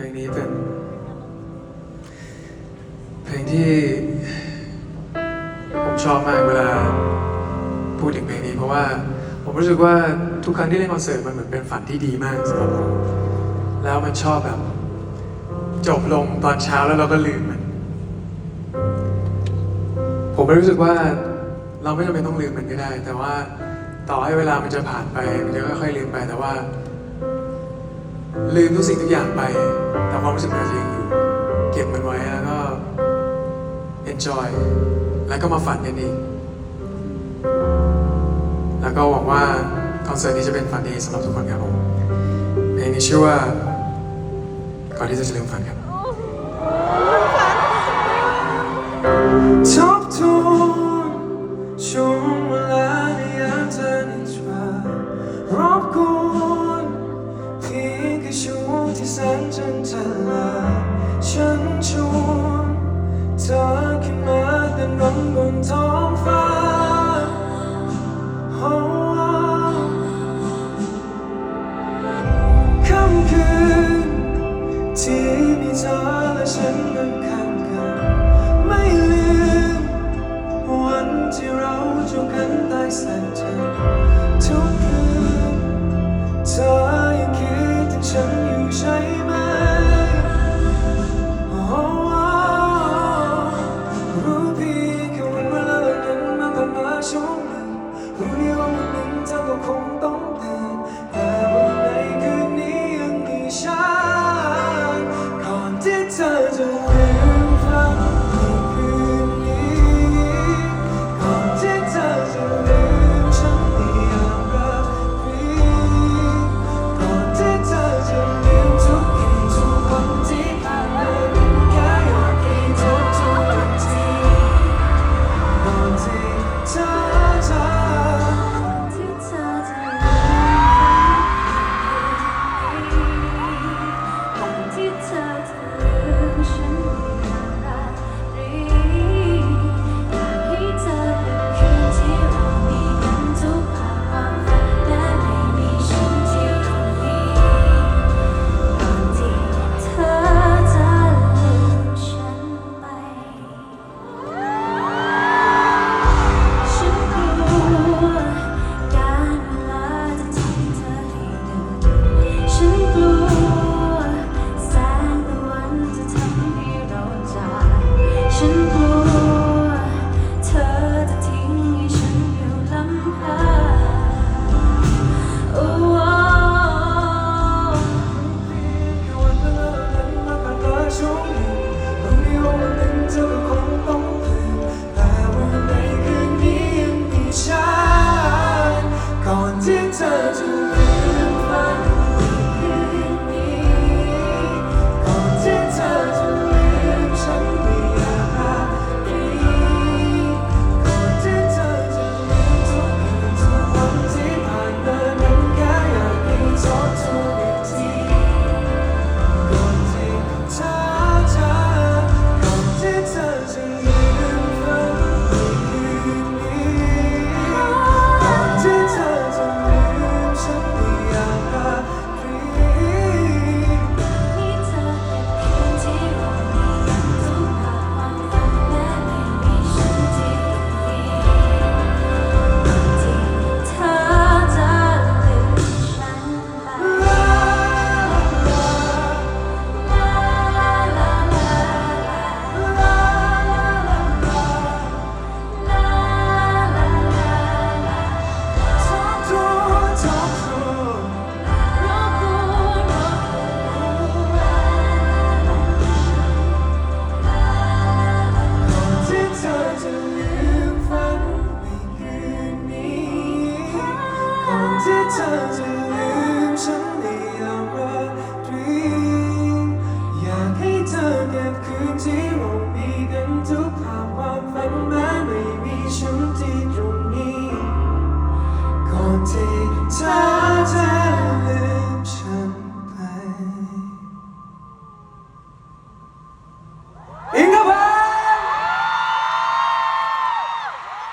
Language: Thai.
เพลงนี้เป็น เพลงที่ ผมชอบมากเวลา พูดถึงเพลงนี้ เพราะว่าผมรู้สึกว่าทุกครั้งที่เล่นคอนเสิร์ตมันเหมือนเป็นฝันที่ดีมากสำหรับผมแล้วมันชอบแบบ จบลงตอนเช้าแล้วเราก็ลืมมัน ผมไม่รู้สึกว่าเราไม่จำเป็นต้องลืมมันก็ได้ แต่ว่าต่อให้เวลามันจะผ่านไป มันจะค่อยๆลืมไปแต่ว่า ลืมทุกสิ่งทุกอย่างไป แต่ความรู้สึกมันยังอยู่ เก็บมันไว้แล้วก็ enjoy แล้วก็มาฝันกันอีก แล้วก็หวังว่าคอนเสิร์ตนี้จะเป็นฝันดีสำหรับทุกคนครับผมเพลงนี้ชื่อว่าก่อนที่จะลืมฝันครับ Talk to ที่มีเธอและฉันนั้นข้างกันไม่ลืม วันที่เราจูกันใต้แสงจันทุกคืนเธอยังคิดถึงฉันอยู่ใช่ returns.